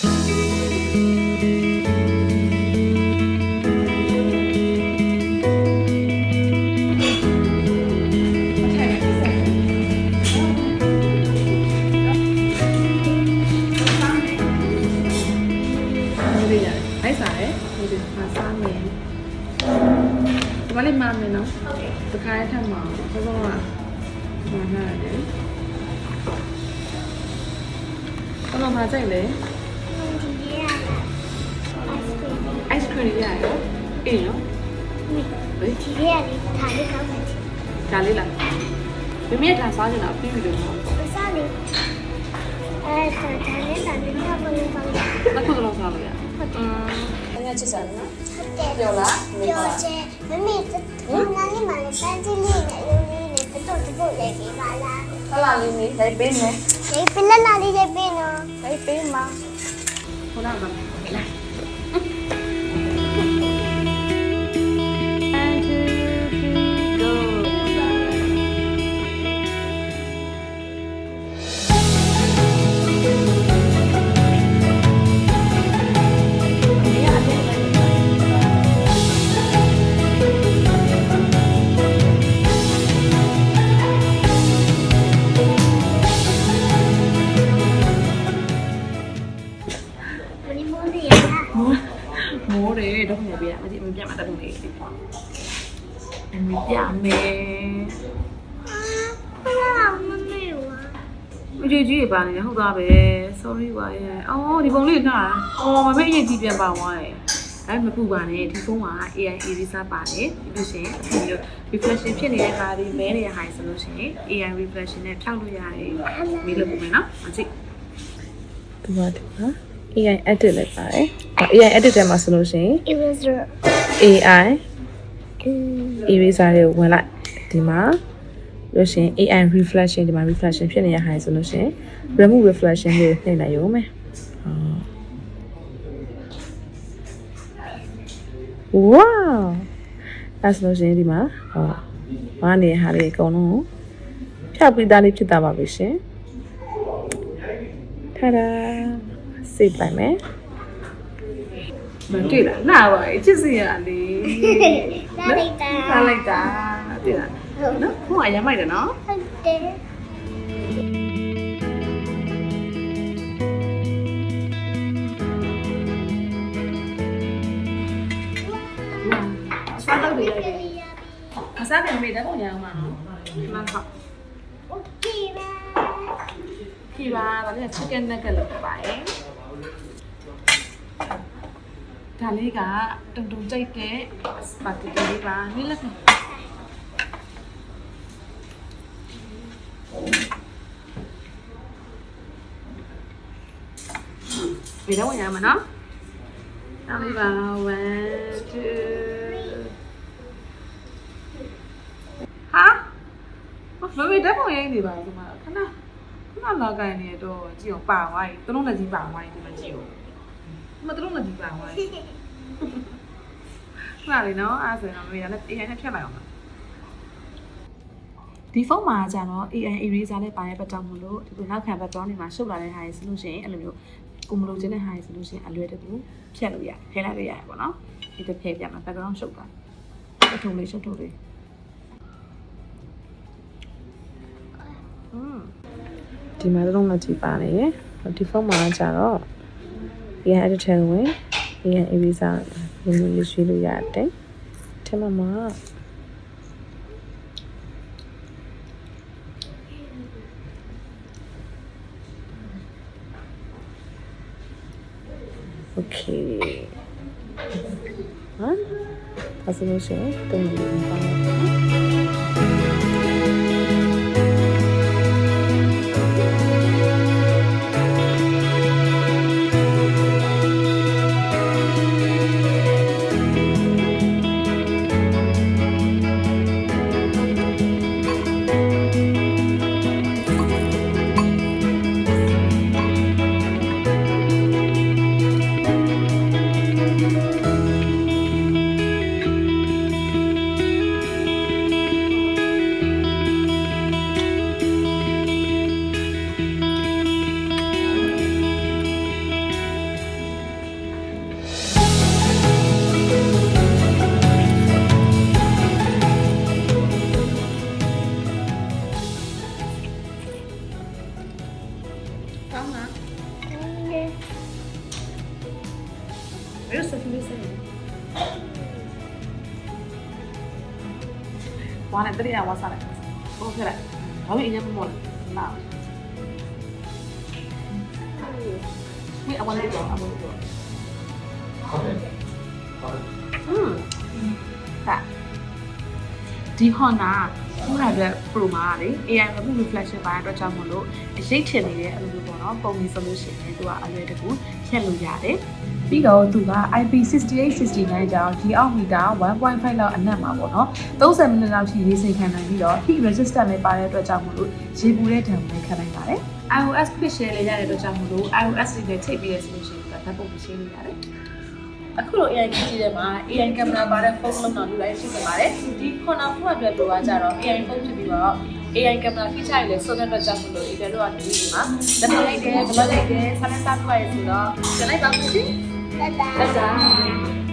ဟုတ်တယ်ရတယ်အိုက်စားရယ်ဟုတ်တယ်မစားမယ်ဒီမလေးမမယ်နော်တခါရထပ်မှာဘောဘောကမာနာရတယ်တော့မကြိုက်လေ ice cream ရရအေးနော်ဟေးဒီရက်လေးဒါလေးကောင်းတယ်ဒါလေးလားမမေဒါစားနေတာပြီးပြီလို့ပြောမစားလေအဲဒါဒါလေးဒါလေးကဘယ်လိုကောင်းလဲတစ်ခုတော့စားလို့ရဟုတ်တယ်အညာချစ်စားနော်ပြောလားပြောချင်မမေကနားလေးမှလည်းပန်းကြီးလေးနဲ့ရုံလေးနဲ့ပတော့တပုတ်လေးပေးပါလားဟလာလေးနေလိုက်ပေးမယ်ဒီပလက်လာလေးရေးပေးနော်လိုက်ပေးမှာဟိုတော့ကလာ 嗯 မှာတော့နေတယ်အမပြမယ်အာမမေဝါမကြည့်ကြည့်ပါနေဟုတ်သားပဲ sorry ပါရဲ့အော်ဒီပုံလေးကအော်မမေ့ရင်ကြည့်ပြန်ပါသွားရဲ့အဲမပူပါနဲ့ဒီဖုန်းက AI eraser ပါတယ်ပြီးလို့ရှိရင်ဒီလို reflection ဖြစ်နေတဲ့ဟာဒီမဲနေတဲ့ဟာဆိုလို့ရှိရင် AI reflection နဲ့ဖြောက်လို့ရတယ်မေးလို့ပုံမယ်နော်မကြည့်ဒီမှာဒီမှာ AI edit လိုက်ပါတယ် AI edit ထဲမှာဆိုလို့ရှိရင် eraser AI eraser တွေကိုဝင်လိုက်ဒီမှာလို့ရှရင် AI reflection ဒီမှာ reflection ဖြစ်နေတဲ့ဟာဆိုလို့ရှရင် remove reflection ကိုနှိမ့်လိုက်ရုံပဲဟော wow အဲ့ဆိုလို့ရှရင်ဒီမှာဟောဘာနေတဲ့ဟာတွေအကုန်လုံးကိုဖြောက်ပြီးသားလေးဖြစ်တာပါပဲရှင်ထာဒါစိတ်ပိုင်မယ် မတွေ့လားလှပါရဲ့ချစ်စရာလေးလာလိုက်တာလာလိုက်တာတွေ့လားနော်ဟိုကရမ်းမိုက်တယ်နော်ဟုတ်တယ်စားတော့ပြီးရတယ်။မစားပြန်မေးတော့ရအောင်မနော်။ဒီမှာဟုတ်။ Okay ပါ။ Okay ပါ။ဒါလည်း chicken nugget လုပ်ပါရဲ့။ ဒါလေးကတုံတုံကြိုက်တဲ့ spaghetti လေးပါမိလက်နေဒီတော့ဝင်ရမှာနော်။နောက်လေးပါ1 2ဟာမမေတက်ပုံရိပ်နေပါဒီမှာခဏခဏလာကိုင်းနေတော့ကြည့်အောင်ပါသွားပြီတလုံးလက်ကြီးပါသွားပြီဒီမှာကြည့်အောင်ဒီ မှာတလုံးလက်ကြီးပါသွားပြီခဏလေးနော်အားဆိုရင်တော့မမေကလည်း AI နဲ့ဖြတ်လိုက်အောင်ပါဒီဖုန်းမှာကျတော့ AI eraser နဲ့ပါရဲ့ပတ်ကြောင့်မလို့ဒီလိုနောက်ခံ background တွေမှာရှုပ်လာတဲ့ဟာတွေဆိုလို့ရှိရင်အဲ့လိုမျိုးကိုမလို့ခြင်းတဲ့ဟာတွေဆိုလို့ရှိရင်အလွယ်တကူဖြတ်လို့ရတယ်ဖယ်လိုက်လို့ရတယ်ပေါ့နော်ဒီတစ်ဖယ်ပြမှာ background ရှုပ်တာအထုံလေးရှုပ်ထုံလေးอืมဒီမှာတော့မကြည့်ပါနဲ့ဒီဖုန်းမှာကျတော့ AI editor ဝင် AI eraser ဝင်လို့ရွှေ့လို့ရတယ်ထဲမှာမှာ Okay. ဟာဒါဆိုလို့ရှိ ကောင်းလားနည်းဘယ်လိုဆက်လို့ဆက်လဲဘာနဲ့တရိယာဝါစားလဲဟုတ်ကဲ့ဘာလို့အရင်မမော်လဲနာဝိအဝလေးတော့အမေတို့ဟုတ်တယ်ဟုတ်တယ်อืมค่ะဒီဟောနာ 200 Pro မှာလေ AI Rapid Reflection ပိုင်းအတွက်ကြောင့်မလို့အရေးထင်နေတဲ့အဲ့လိုမျိုးပေါ့နော်ပုံစံဆိုလို့ရှိရင်သူကအလွယ်တကူဖြတ်လို့ရတယ်ပြီးတော့သူက IP6869 ကြောင့်ဒီအောက်မီတာ1.5လောက်အနက်မှာပေါ့နော်30မိနစ်လောက်ထိရေးစိမ်ခံနိုင်ပြီးတော့ heat resistant နဲ့ပါတဲ့အတွက်ကြောင့်မလို့ရေပူတဲ့ဓာတ်ကိုခံနိုင်ပါတယ် iOS quick share လေးရတဲ့အတွက်ကြောင့်မလို့ iOS တွေနဲ့ချိန်ပြီးရဆိုလို့ရှိရင်ဓာတ်ပုံကိုရှင်းလို့ရတယ် အခုလို AI ကြည့်တဲ့မှာ AI ကင်မရာပါတဲ့ဖုန်းလုံးတော့လူလိုက်ရှိနေပါတယ်ဒီ Honor 400 Pro ကကြတော့ AI ဖုန်းဖြစ်ပြီးတော့ AI ကင်မရာ feature တွေလည်းစုံတဲ့အတွက်ကြောင့်မလို့ဒီလိုကနေဒီမှာဓာတ်လိုက်တယ်ဗလလိုက်တယ်ဆန်းဆန်းပြရဆိုတော့ကျန်လိုက်ပါမယ်ရှင်တတ်တာတတ်တာ